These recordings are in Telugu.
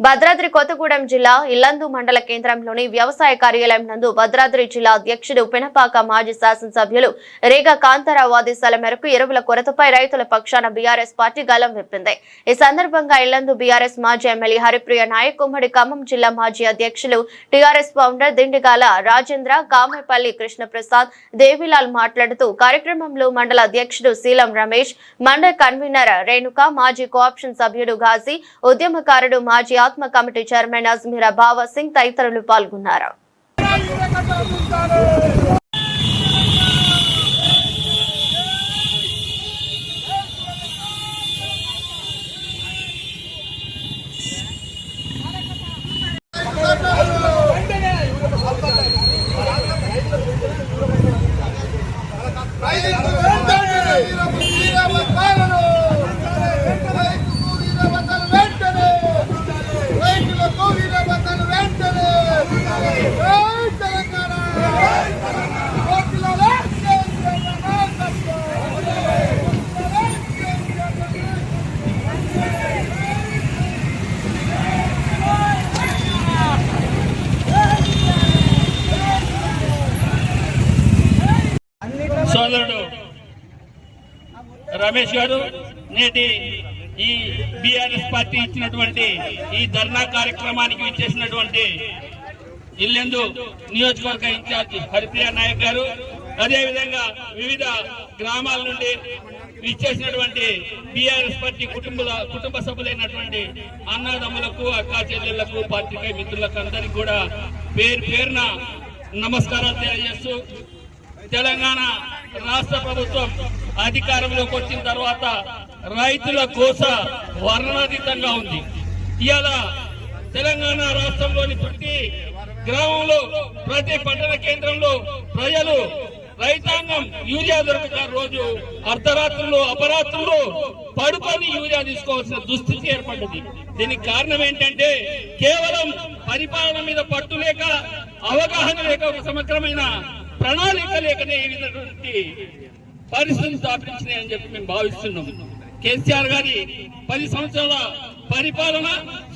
భద్రాద్రి కొత్తగూడెం జిల్లా ఇల్లందు మండల కేంద్రంలోని వ్యవసాయ కార్యాలయం నందు భద్రాద్రి జిల్లా అధ్యక్షుడు పినపాక మాజీ శాసనసభ్యులు రేగా కాంతారావు ఆదేశాల మేరకు ఎరువుల కొరతపై రైతుల పక్షాన బీఆర్ఎస్ పార్టీ గలం విప్పింది. ఈ సందర్భంగా ఇల్లందు బీఆర్ఎస్ మాజీ ఎమ్మెల్యే హరిప్రియ నాయక్ ఉమ్మడి ఖమ్మం జిల్లా మాజీ అధ్యక్షులు టీఆర్ఎస్ ఫౌండర్ దిండిగాల రాజేంద్ర కామేపల్లి కృష్ణప్రసాద్ దేవిలాల్ మాట్లాడుతూ కార్యక్రమంలో మండల అధ్యక్షుడు శీలం రమేష్ మండల కన్వీనర్ రేణుక మాజీ కోఆప్షన్ సభ్యుడు ఘాజీ ఉద్యమకారుడు మాజీ ఆత్మ కమిటీ చైర్మన్ అజ్మీరా బావా సింగ్ తదితరులు పాల్గొన్నారు రమేష్ గారు నేటి ఈ బీఆర్ఎస్ పార్టీ ఇచ్చినటువంటి ఈ ధర్నా కార్యక్రమానికి ఇచ్చేసినటువంటి ఇల్లెందు నియోజకవర్గ ఇన్ఛార్జి హరిప్రియ నాయక్ గారు అదేవిధంగా వివిధ గ్రామాల నుండి ఇచ్చేసినటువంటి బీఆర్ఎస్ పార్టీ కుటుంబ కుటుంబ సభ్యులైనటువంటి అన్నదమ్ములకు అక్కా చెల్లెళ్ళకు పాత్రికేయ మిత్రులకు అందరికీ కూడా పేరు పేరున నమస్కారాలు తెలియజేస్తూ తెలంగాణ రాష్ట్ర ప్రభుత్వం అధికారంలోకి వచ్చిన తర్వాత రైతుల కోస వర్ణాతీతంగా ఉంది. ఇవాళ తెలంగాణ రాష్ట్రంలోని ప్రతి గ్రామంలో ప్రతి పట్టణ కేంద్రంలో ప్రజలు రైతాంగం యూరియా దొరకక రోజు అర్ధరాత్రులు అపరాత్రులు పడుకొని యూరియా తీసుకోవాల్సిన దుస్థితి ఏర్పడ్డది. దీనికి కారణం ఏంటంటే కేవలం పరిపాలన మీద పట్టు లేక అవగాహన లేక ఒక సమగ్రమైన ప్రణాళిక లేకనే ఈ విధమైనటువంటి పరిస్థితులు అని చెప్పి మేము భావిస్తున్నాం. కేసీఆర్ గారి పది సంవత్సరాల పరిపాలన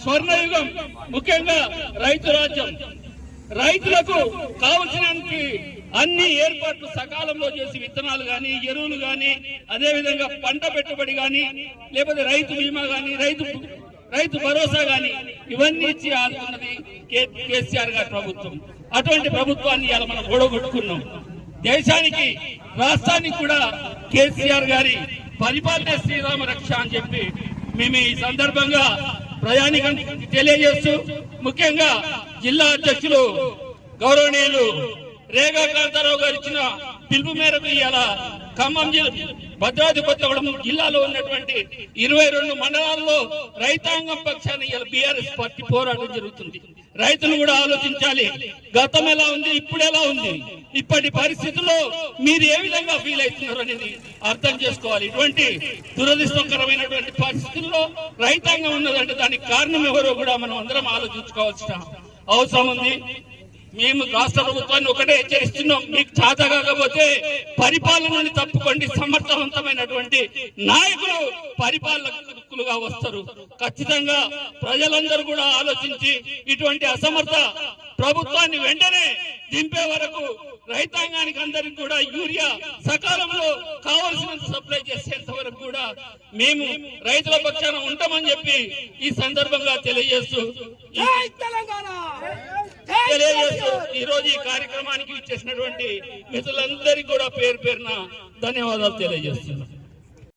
స్వర్ణయుగం ముఖ్యంగా రైతు రాజ్యం. రైతులకు కావలసిన అన్ని ఏర్పాట్లు సకాలంలో చేసి విత్తనాలు గాని ఎరువులు గాని అదే విధంగా పంట పెట్టుబడి గాని లేకపోతే రైతు బీమా గాని రైతు రైతు భరోసా గాని ఇవన్నీ ఇచ్చి ఆదుకున్నది కేసీఆర్ గారి ప్రభుత్వం. అటువంటి ప్రభుత్వాన్ని ఇలా మనం ఓడగొట్టుకున్నాం. దేశానికి రాష్ట్రానికి కూడా కేసీఆర్ గారి పరిపాలన శ్రీరామ రక్ష అని చెప్పి మేము ఈ సందర్భంగా ప్రయాణికానికి తెలియజేస్తూ ముఖ్యంగా జిల్లా అధ్యక్షులు గౌరవనీయులు రేగా కాంతారావు గారు ఇచ్చిన పిలుపు మేరకు ఇలా ఖమ్మం జిల్లా భద్రాద్రి కొత్తగూడెం జిల్లాలో ఉన్నటువంటి ఇరవై రెండు మండలాల్లో రైతాంగం పక్షాన ఇవాళ బీఆర్ఎస్ పార్టీ పోరాటం జరుగుతుంది. రైతులు కూడా ఆలోచించాలి. గతం ఎలా ఉంది ఇప్పుడు ఎలా ఉంది? ఇప్పటి పరిస్థితుల్లో మీరు ఏ విధంగా ఫీల్ అవుతున్నారు అనేది అర్థం చేసుకోవాలి. ఇటువంటి దురదృష్టకరమైనటువంటి పరిస్థితుల్లో రైతాంగం ఉన్నదంటే దానికి కారణం ఎవరో కూడా మనం అందరం ఆలోచించుకోవాల్సిన అవసరం ఉంది. మేము రాష్ట్ర ప్రభుత్వాన్ని ఒకటే హెచ్చరిస్తున్నాం. మీకు చేత కాకపోతే పరిపాలనని తప్పుకోండి. సమర్థవంతమైనటువంటి నాయకులు పరిపాలకులుగా వస్తారు. ఖచ్చితంగా ప్రజలందరూ కూడా ఆలోచించి ఇటువంటి అసమర్థ ప్రభుత్వాన్ని వెంటనే దింపే వరకు రైతాంగానికి అందరికి కూడా యూరియా సకాలంలో కావలసినంత సప్లై చేసేంత వరకు కూడా మేము రైతుల పక్షాన ఉంటామని చెప్పి ఈ సందర్భంగా తెలియజేస్తూ తెలంగాణ! జై తెలియజేస్తూ ఈ రోజు ఈ కార్యక్రమానికి ఇచ్చేసినటువంటి మిత్రులందరికీ కూడా పేరు పేరున ధన్యవాదాలు తెలియజేస్తున్నాను.